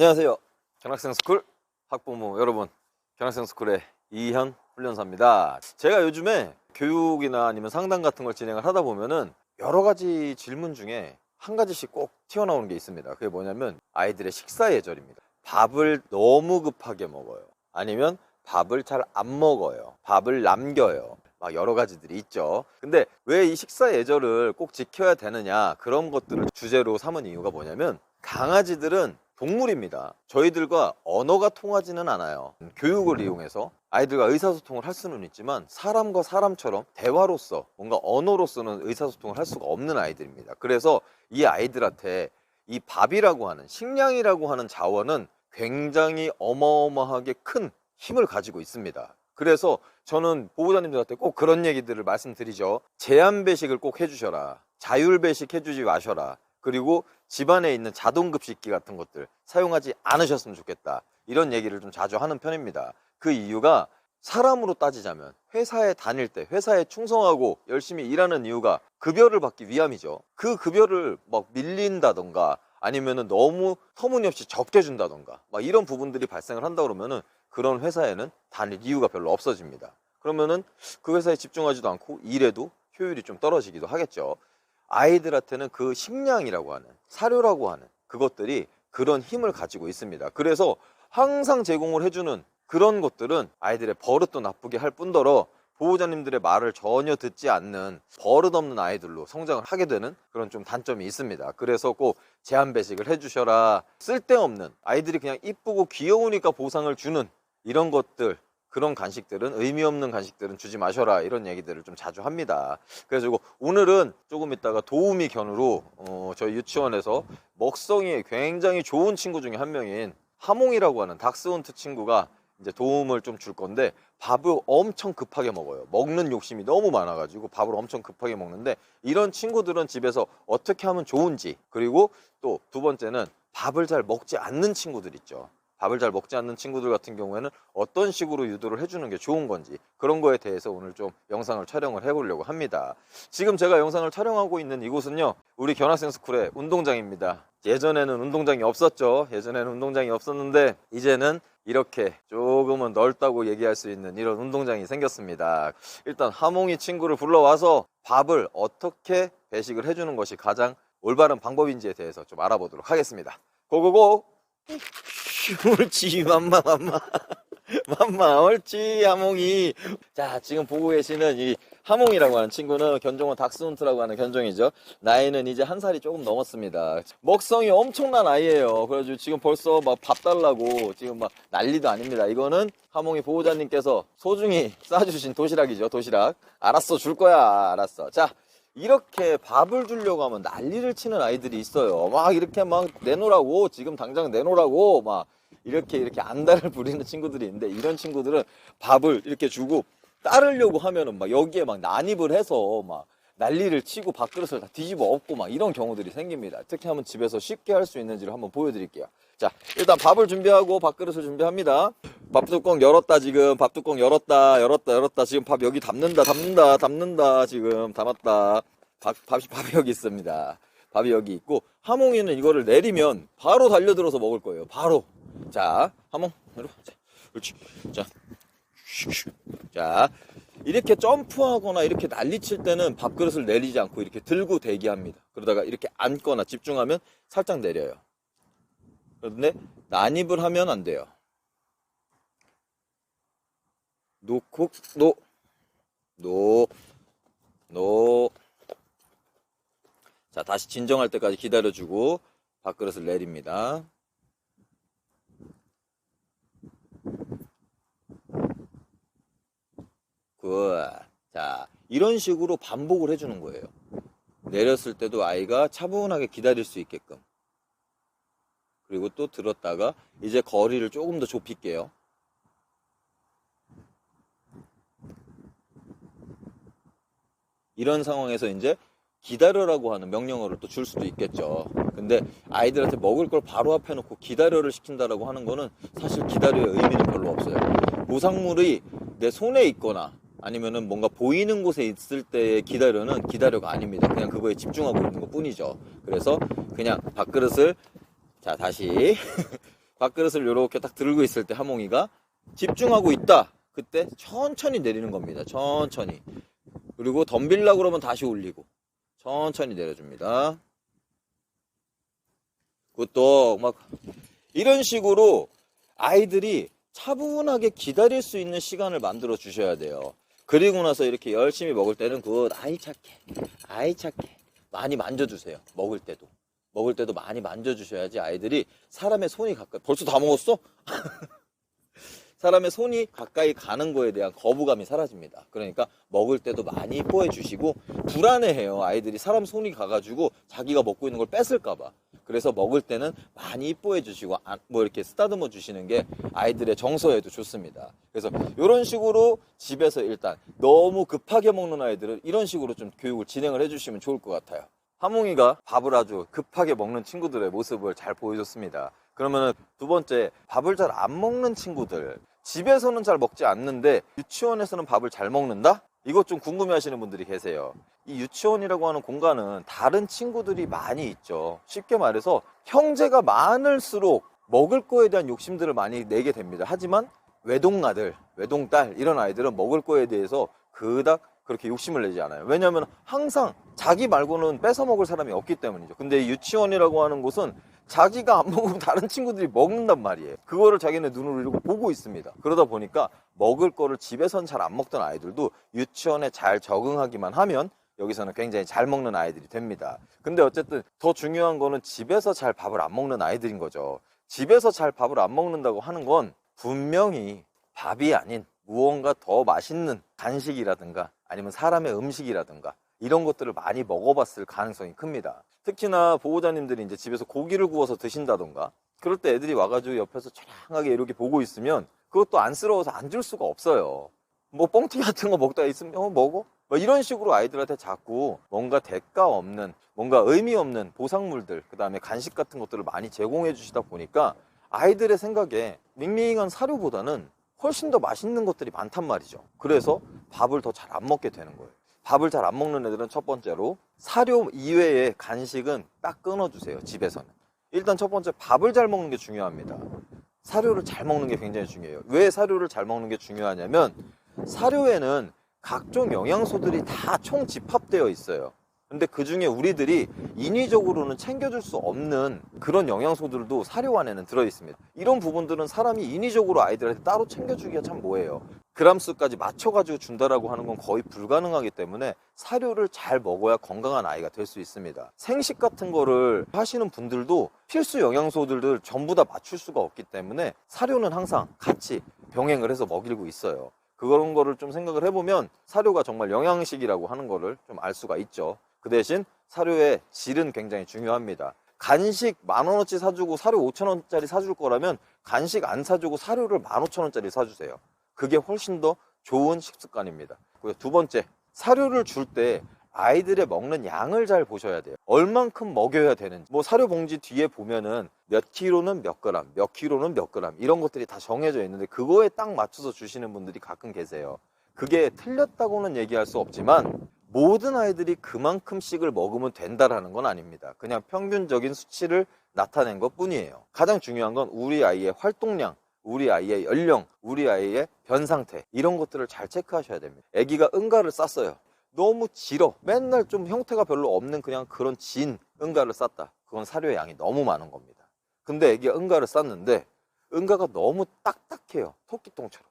안녕하세요. 견학생 스쿨 학부모 여러분. 견학생 스쿨의 이현 훈련사입니다. 제가 요즘에 교육이나 아니면 상담 같은 걸 진행을 하다 보면은 여러 가지 질문 중에 한 가지씩 꼭 튀어나오는 게 있습니다. 그게 뭐냐면 아이들의 식사 예절입니다. 밥을 너무 급하게 먹어요. 아니면 밥을 잘 안 먹어요. 밥을 남겨요. 막 여러 가지들이 있죠. 근데 왜 이 식사 예절을 꼭 지켜야 되느냐 그런 것들을 주제로 삼은 이유가 뭐냐면 강아지들은 동물입니다. 저희들과 언어가 통하지는 않아요. 교육을 이용해서 아이들과 의사소통을 할 수는 있지만 사람과 사람처럼 대화로서 뭔가 언어로서는 의사소통을 할 수가 없는 아이들입니다. 그래서 이 아이들한테 이 밥이라고 하는 식량이라고 하는 자원은 굉장히 어마어마하게 큰 힘을 가지고 있습니다. 그래서 저는 보호자님들한테 꼭 그런 얘기들을 말씀드리죠. 제한 배식을 꼭 해주셔라. 자율 배식 해주지 마셔라. 그리고 집안에 있는 자동 급식기 같은 것들 사용하지 않으셨으면 좋겠다. 이런 얘기를 좀 자주 하는 편입니다. 그 이유가 사람으로 따지자면 회사에 다닐 때 회사에 충성하고 열심히 일하는 이유가 급여를 받기 위함이죠. 그 급여를 막 밀린다던가 아니면은 너무 터무니없이 적게 준다던가 막 이런 부분들이 발생을 한다 그러면은 그런 회사에는 다닐 이유가 별로 없어집니다. 그러면은 그 회사에 집중하지도 않고 일에도 효율이 좀 떨어지기도 하겠죠. 아이들한테는 그 식량이라고 하는 사료라고 하는 그것들이 그런 힘을 가지고 있습니다. 그래서 항상 제공을 해주는 그런 것들은 아이들의 버릇도 나쁘게 할 뿐더러 보호자님들의 말을 전혀 듣지 않는 버릇없는 아이들로 성장을 하게 되는 그런 좀 단점이 있습니다. 그래서 꼭 제한 배식을 해주셔라. 쓸데없는 아이들이 그냥 이쁘고 귀여우니까 보상을 주는 이런 것들 그런 간식들은 의미 없는 간식들은 주지 마셔라 이런 얘기들을 좀 자주 합니다. 그래서 오늘은 조금 있다가 도우미 견우로 어, 저희 유치원에서 먹성이 굉장히 좋은 친구 중에 한 명인 하몽이라고 하는 닥스훈트 친구가 이제 도움을 좀 줄 건데 밥을 엄청 급하게 먹어요. 먹는 욕심이 너무 많아가지고 밥을 엄청 급하게 먹는데 이런 친구들은 집에서 어떻게 하면 좋은지 그리고 또 두 번째는 밥을 잘 먹지 않는 친구들 있죠. 밥을 잘 먹지 않는 친구들 같은 경우에는 어떤 식으로 유도를 해주는 게 좋은 건지 그런 거에 대해서 오늘 좀 영상을 촬영을 해보려고 합니다. 지금 제가 영상을 촬영하고 있는 이곳은요, 우리 견학생 스쿨의 운동장입니다. 예전에는 운동장이 없었죠. 예전에는 운동장이 없었는데 이제는 이렇게 조금은 넓다고 얘기할 수 있는 이런 운동장이 생겼습니다. 일단 하몽이 친구를 불러와서 밥을 어떻게 배식을 해주는 것이 가장 올바른 방법인지에 대해서 좀 알아보도록 하겠습니다. 고고고! 옳지 맘마 맘마. 맘마 옳지 하몽이. 자 지금 보고 계시는 이 하몽이라고 하는 친구는 견종은 닥스훈트라고 하는 견종이죠. 나이는 이제 한 살이 조금 넘었습니다. 먹성이 엄청난 아이예요. 그래가지고 지금 벌써 막 밥 달라고 지금 막 난리도 아닙니다. 이거는 하몽이 보호자님께서 소중히 싸주신 도시락이죠 도시락. 알았어 줄 거야. 알았어. 자 이렇게 밥을 주려고 하면 난리를 치는 아이들이 있어요. 막 이렇게 막 내놓으라고 지금 당장 내놓으라고 막 이렇게 이렇게 안달을 부리는 친구들이 있는데 이런 친구들은 밥을 이렇게 주고 따르려고 하면은 막 여기에 막 난입을 해서 막 난리를 치고 밥그릇을 다 뒤집어 엎고 막 이런 경우들이 생깁니다. 어떻게 하면 집에서 쉽게 할 수 있는지를 한번 보여드릴게요. 자, 일단 밥을 준비하고 밥그릇을 준비합니다. 밥뚜껑 열었다 지금 밥뚜껑 열었다 열었다 열었다 지금 밥 여기 담는다 담는다 담는다 지금 담았다 밥, 밥이 밥이 여기 있습니다. 밥이 여기 있고 하몽이는 이거를 내리면 바로 달려들어서 먹을 거예요. 바로 자 하몽 그렇지 자. 자 이렇게 점프하거나 이렇게 난리칠 때는 밥그릇을 내리지 않고 이렇게 들고 대기합니다. 그러다가 이렇게 앉거나 집중하면 살짝 내려요. 그런데 난입을 하면 안 돼요. 놓고 노, 노, 노. 자, 다시 진정할 때까지 기다려주고 밥그릇을 내립니다. 굿. 자, 이런 식으로 반복을 해주는 거예요. 내렸을 때도 아이가 차분하게 기다릴 수 있게끔. 그리고 또 들었다가 이제 거리를 조금 더 좁힐게요. 이런 상황에서 이제 기다려라고 하는 명령어를 또 줄 수도 있겠죠. 근데 아이들한테 먹을 걸 바로 앞에 놓고 기다려를 시킨다라고 하는 거는 사실 기다려의 의미는 별로 없어요. 보상물이 내 손에 있거나 아니면은 뭔가 보이는 곳에 있을 때의 기다려는 기다려가 아닙니다. 그냥 그거에 집중하고 있는 것 뿐이죠. 그래서 그냥 밥그릇을 자 다시 밥그릇을 이렇게 딱 들고 있을 때 하몽이가 집중하고 있다. 그때 천천히 내리는 겁니다. 천천히. 그리고 덤빌라 그러면 다시 올리고 천천히 내려줍니다. 그것도 막 이런 식으로 아이들이 차분하게 기다릴 수 있는 시간을 만들어 주셔야 돼요. 그리고 나서 이렇게 열심히 먹을 때는 그 아이 착해, 아이 착해 많이 만져주세요. 먹을 때도 먹을 때도 많이 만져주셔야지 아이들이 사람의 손이 가까이 벌써 다 먹었어? 사람의 손이 가까이 가는 거에 대한 거부감이 사라집니다. 그러니까 먹을 때도 많이 뽀해 주시고 불안해해요. 아이들이 사람 손이 가가지고 자기가 먹고 있는 걸 뺏을까봐. 그래서 먹을 때는 많이 뽀해 주시고 안- 뭐 이렇게 쓰다듬어 주시는 게 아이들의 정서에도 좋습니다. 그래서 이런 식으로 집에서 일단 너무 급하게 먹는 아이들은 이런 식으로 좀 교육을 진행을 해주시면 좋을 것 같아요. 하몽이가 밥을 아주 급하게 먹는 친구들의 모습을 잘 보여줬습니다. 그러면 두 번째, 밥을 잘 안 먹는 친구들. 집에서는 잘 먹지 않는데 유치원에서는 밥을 잘 먹는다? 이것 좀 궁금해 하시는 분들이 계세요. 이 유치원이라고 하는 공간은 다른 친구들이 많이 있죠. 쉽게 말해서 형제가 많을수록 먹을 거에 대한 욕심들을 많이 내게 됩니다. 하지만 외동아들, 외동딸 이런 아이들은 먹을 거에 대해서 그닥 그렇게 욕심을 내지 않아요. 왜냐하면 항상 자기 말고는 뺏어 먹을 사람이 없기 때문이죠. 근데 이 유치원이라고 하는 곳은 자기가 안 먹으면 다른 친구들이 먹는단 말이에요. 그거를 자기네 눈으로 이렇게 보고 있습니다. 그러다 보니까 먹을 거를 집에선 잘 안 먹던 아이들도 유치원에 잘 적응하기만 하면 여기서는 굉장히 잘 먹는 아이들이 됩니다. 근데 어쨌든 더 중요한 거는 집에서 잘 밥을 안 먹는 아이들인 거죠. 집에서 잘 밥을 안 먹는다고 하는 건 분명히 밥이 아닌 무언가 더 맛있는 간식이라든가 아니면 사람의 음식이라든가 이런 것들을 많이 먹어봤을 가능성이 큽니다. 특히나 보호자님들이 이제 집에서 고기를 구워서 드신다던가 그럴 때 애들이 와가지고 옆에서 촬영하게 이렇게 보고 있으면 그것도 안쓰러워서 안 줄 수가 없어요. 뭐 뻥튀기 같은 거 먹다 있으면 어 먹어? 뭐 이런 식으로 아이들한테 자꾸 뭔가 대가 없는 뭔가 의미 없는 보상물들 그 다음에 간식 같은 것들을 많이 제공해 주시다 보니까 아이들의 생각에 밍밍한 사료보다는 훨씬 더 맛있는 것들이 많단 말이죠. 그래서 밥을 더 잘 안 먹게 되는 거예요. 밥을 잘 안 먹는 애들은 첫 번째로 사료 이외의 간식은 딱 끊어주세요. 집에서는. 일단 첫 번째 밥을 잘 먹는 게 중요합니다. 사료를 잘 먹는 게 굉장히 중요해요. 왜 사료를 잘 먹는 게 중요하냐면 사료에는 각종 영양소들이 다 총 집합되어 있어요. 근데 그 중에 우리들이 인위적으로는 챙겨줄 수 없는 그런 영양소들도 사료 안에는 들어 있습니다. 이런 부분들은 사람이 인위적으로 아이들한테 따로 챙겨주기가 참 뭐예요. 그람 수까지 맞춰가지고 준다라고 하는 건 거의 불가능하기 때문에 사료를 잘 먹어야 건강한 아이가 될 수 있습니다. 생식 같은 거를 하시는 분들도 필수 영양소들을 전부 다 맞출 수가 없기 때문에 사료는 항상 같이 병행을 해서 먹이고 있어요. 그런 거를 좀 생각을 해보면 사료가 정말 영양식이라고 하는 거를 좀 알 수가 있죠. 그 대신 사료의 질은 굉장히 중요합니다. 간식 만 원어치 사주고 사료 5천 원짜리 사줄 거라면 간식 안 사주고 사료를 만 오천 원짜리 사주세요. 그게 훨씬 더 좋은 식습관입니다. 두 번째, 사료를 줄 때 아이들의 먹는 양을 잘 보셔야 돼요. 얼만큼 먹여야 되는지. 뭐 사료 봉지 뒤에 보면은 몇 킬로는 몇 그램, 몇 킬로는 몇 그램 이런 것들이 다 정해져 있는데 그거에 딱 맞춰서 주시는 분들이 가끔 계세요. 그게 틀렸다고는 얘기할 수 없지만 모든 아이들이 그만큼씩을 먹으면 된다라는 건 아닙니다. 그냥 평균적인 수치를 나타낸 것 뿐이에요. 가장 중요한 건 우리 아이의 활동량, 우리 아이의 연령, 우리 아이의 변 상태 이런 것들을 잘 체크하셔야 됩니다. 아기가 응가를 쌌어요. 너무 질어. 맨날 좀 형태가 별로 없는 그냥 그런 진 응가를 쌌다. 그건 사료의 양이 너무 많은 겁니다. 근데 아기가 응가를 쌌는데 응가가 너무 딱딱해요. 토끼똥처럼.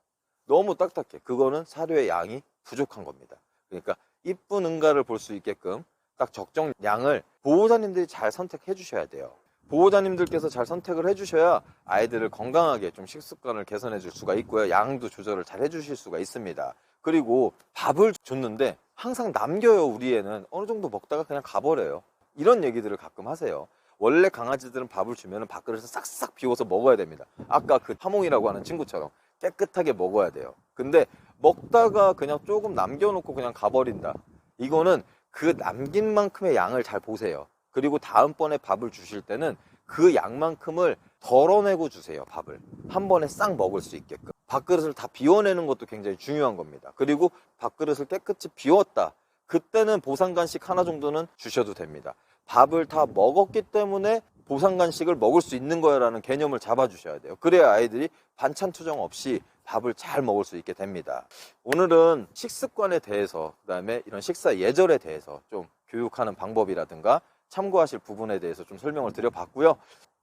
너무 딱딱해. 그거는 사료의 양이 부족한 겁니다. 그러니까 이쁜 응가를 볼 수 있게끔 딱 적정 양을 보호자님들이 잘 선택해 주셔야 돼요. 보호자님들께서 잘 선택을 해주셔야 아이들을 건강하게 좀 식습관을 개선해 줄 수가 있고요. 양도 조절을 잘 해주실 수가 있습니다. 그리고 밥을 줬는데 항상 남겨요, 우리 애는. 어느 정도 먹다가 그냥 가버려요. 이런 얘기들을 가끔 하세요. 원래 강아지들은 밥을 주면 밥그릇을 싹싹 비워서 먹어야 됩니다. 아까 그 하몽이라고 하는 친구처럼 깨끗하게 먹어야 돼요. 근데 먹다가 그냥 조금 남겨놓고 그냥 가버린다. 이거는 그 남긴 만큼의 양을 잘 보세요. 그리고 다음번에 밥을 주실 때는 그 양만큼을 덜어내고 주세요, 밥을. 한 번에 싹 먹을 수 있게끔. 밥그릇을 다 비워내는 것도 굉장히 중요한 겁니다. 그리고 밥그릇을 깨끗이 비웠다. 그때는 보상 간식 하나 정도는 주셔도 됩니다. 밥을 다 먹었기 때문에 보상 간식을 먹을 수 있는 거야라는 개념을 잡아주셔야 돼요. 그래야 아이들이 반찬 투정 없이 밥을 잘 먹을 수 있게 됩니다. 오늘은 식습관에 대해서 그 다음에 이런 식사 예절에 대해서 좀 교육하는 방법이라든가 참고하실 부분에 대해서 좀 설명을 드려봤고요.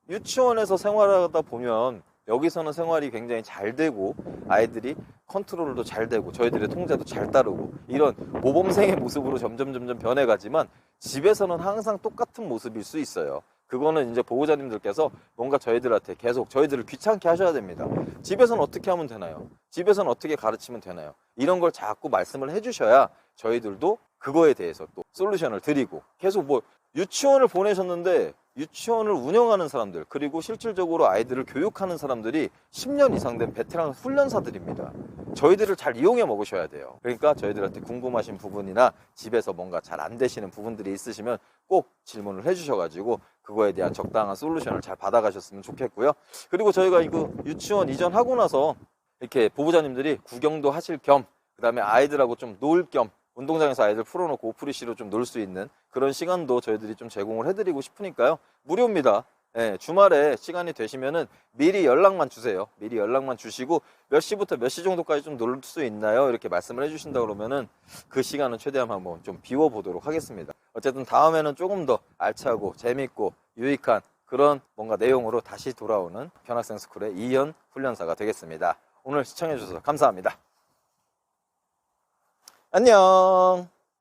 유치원에서 생활하다 보면 여기서는 생활이 굉장히 잘 되고 아이들이 컨트롤도 잘 되고 저희들의 통제도 잘 따르고 이런 모범생의 모습으로 점점 점점 변해가지만 집에서는 항상 똑같은 모습일 수 있어요. 그거는 이제 보호자님들께서 뭔가 저희들한테 계속 저희들을 귀찮게 하셔야 됩니다. 집에서는 어떻게 하면 되나요? 집에서는 어떻게 가르치면 되나요? 이런 걸 자꾸 말씀을 해주셔야 저희들도 그거에 대해서 또 솔루션을 드리고 계속 뭐 유치원을 보내셨는데 유치원을 운영하는 사람들 그리고 실질적으로 아이들을 교육하는 사람들이 10년 이상 된 베테랑 훈련사들입니다. 저희들을 잘 이용해 먹으셔야 돼요. 그러니까 저희들한테 궁금하신 부분이나 집에서 뭔가 잘 안 되시는 부분들이 있으시면 꼭 질문을 해주셔가지고 그거에 대한 적당한 솔루션을 잘 받아가셨으면 좋겠고요. 그리고 저희가 이거 유치원 이전하고 나서 이렇게 보호자님들이 구경도 하실 겸 그 다음에 아이들하고 좀 놀 겸 운동장에서 아이들 풀어놓고 오프리시로 좀 놀 수 있는 그런 시간도 저희들이 좀 제공을 해드리고 싶으니까요. 무료입니다. 예, 주말에 시간이 되시면은 미리 연락만 주세요. 미리 연락만 주시고 몇 시부터 몇 시 정도까지 좀 놀 수 있나요? 이렇게 말씀을 해주신다 그러면은 그 시간은 최대한 한번 좀 비워보도록 하겠습니다. 어쨌든 다음에는 조금 더 알차고 재밌고 유익한 그런 뭔가 내용으로 다시 돌아오는 변학생 스쿨의 이현 훈련사가 되겠습니다. 오늘 시청해주셔서 감사합니다. 안녕.